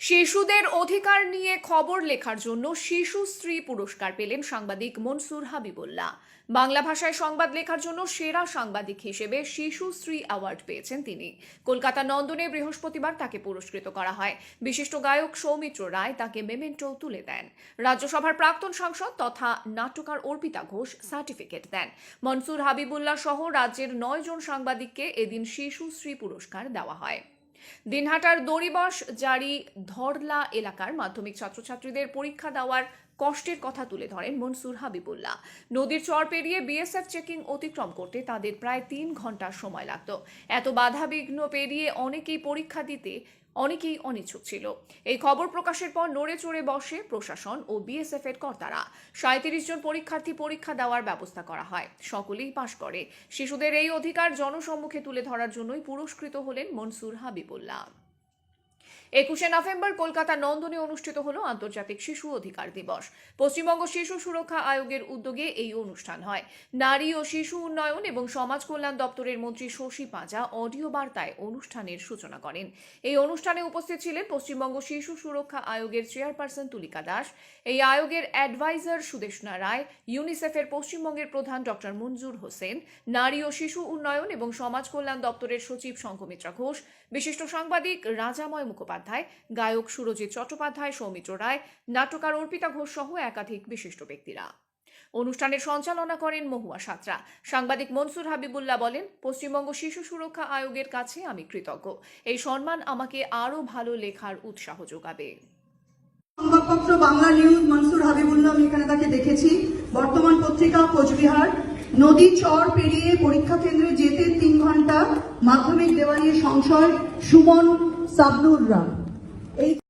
শিশুদের অধিকার নিয়ে খবর লেখার জন্য শিশু স্ত্রী পুরস্কার পেলেন সাংবাদিক মনসুর হাবিবুল্লাহ। বাংলা ভাষায় সংবাদ লেখার জন্য সেরা সাংবাদিক হিসেবে শিশু স্ত্রী অ্যাওয়ার্ড পেয়েছেন তিনি। কলকাতা নন্দনে বৃহস্পতিবার তাকে পুরস্কৃত করা হয়। বিশিষ্ট গায়ক সৌমিত্র রায় তাকে মেমেন্টো তুলে দেন। রাজ্যসভার প্রাক্তন সাংসদ তথা নাট্যকার অর্পিতা ঘোষ সার্টিফিকেট দেন। মনসুর হাবিবুল্লাহ সহ রাজ্যের নয় জন সাংবাদিককে এদিন শিশু শ্রী পুরস্কার দেওয়া হয়। দিনহাটার দড়িবশ জারি ধরলা এলাকার মাধ্যমিক ছাত্রছাত্রীদের পরীক্ষা দেওয়ার কষ্টের কথা তুলে ধরেন মনসুর হাবিবুল্লাহ। নদীর চর পেরিয়ে বিএসএফ চেকিং অতিক্রম করতে তাদের প্রায় তিন ঘণ্টা সময় লাগত। এত বাধা বিঘ্ন পেরিয়ে অনেকেই পরীক্ষা দিতে, অনেকেই অনিচ্ছুক ছিল। এই খবর প্রকাশের পর নড়ে চড়ে বসে প্রশাসন ও বিএসএফ এর কর্তারা। সাঁত্রিশ জন পরীক্ষার্থী পরীক্ষা দেওয়ার ব্যবস্থা করা হয়। সকলেই পাশ করে। শিশুদের এই অধিকার জনসম্মুখে তুলে ধরার জন্যই পুরস্কৃত হলেন মনসুর হাবিবুল্লাহ। একুশে নভেম্বর কলকাতা নন্দনে অনুষ্ঠিত হল আন্তর্জাতিক শিশু অধিকার দিবস। পশ্চিমবঙ্গ শিশু সুরক্ষা আয়োগের উদ্যোগে এই অনুষ্ঠান হয়। নারী ও শিশু উন্নয়ন এবং সমাজ কল্যাণ দপ্তরের মন্ত্রী শশী পাঁজা অডিও বার্তায় অনুষ্ঠানের সূচনা করেন। এই অনুষ্ঠানে উপস্থিত ছিলেন পশ্চিমবঙ্গ শিশু সুরক্ষা আয়োগের চেয়ারপারসন তুলিকা দাস, এই আয়োগের অ্যাডভাইজার সুদেশনা রায়, ইউনিসেফের পশ্চিমবঙ্গের প্রধান ডক্টর মঞ্জুর হোসেন, নারী ও শিশু উন্নয়ন এবং সমাজ কল্যাণ দপ্তরের সচিব শঙ্কমিত্রা ঘোষ, বিশিষ্ট সাংবাদিক রাজাময় মুখোপাধ্যায়। গায়ক সুরজিৎ চট্টোপাধ্যায়, সৌমিত্র রায়, নাট্যকার অর্পিতা ঘোষ সহ একাধিক বিশিষ্ট ব্যক্তিরা। অনুষ্ঠানের সঞ্চালনা করেন মহুয়া সাত্রা। সাংবাদিক মনসুর হাবিবুল্লাহ বলেন, পশ্চিমবঙ্গ শিশু সুরক্ষা আয়োগের কাছে আমি কৃতজ্ঞ। এই সম্মান আমাকে আরও ভালো লেখার উৎসাহ যোগাবে। সংবাদপত্র বাংলা নিউজ মনসুর হাবিবুল্লাহ, আমি এখানে তাকে দেখেছি। বর্তমান পত্রিকা কোচবিহার। নদী চর পেরিয়ে পরীক্ষা কেন্দ্রে যেতে তিন ঘণ্টা মাধ্যমিক দেওয়া নিয়ে সংশয় সুমন সাবনুররা। এই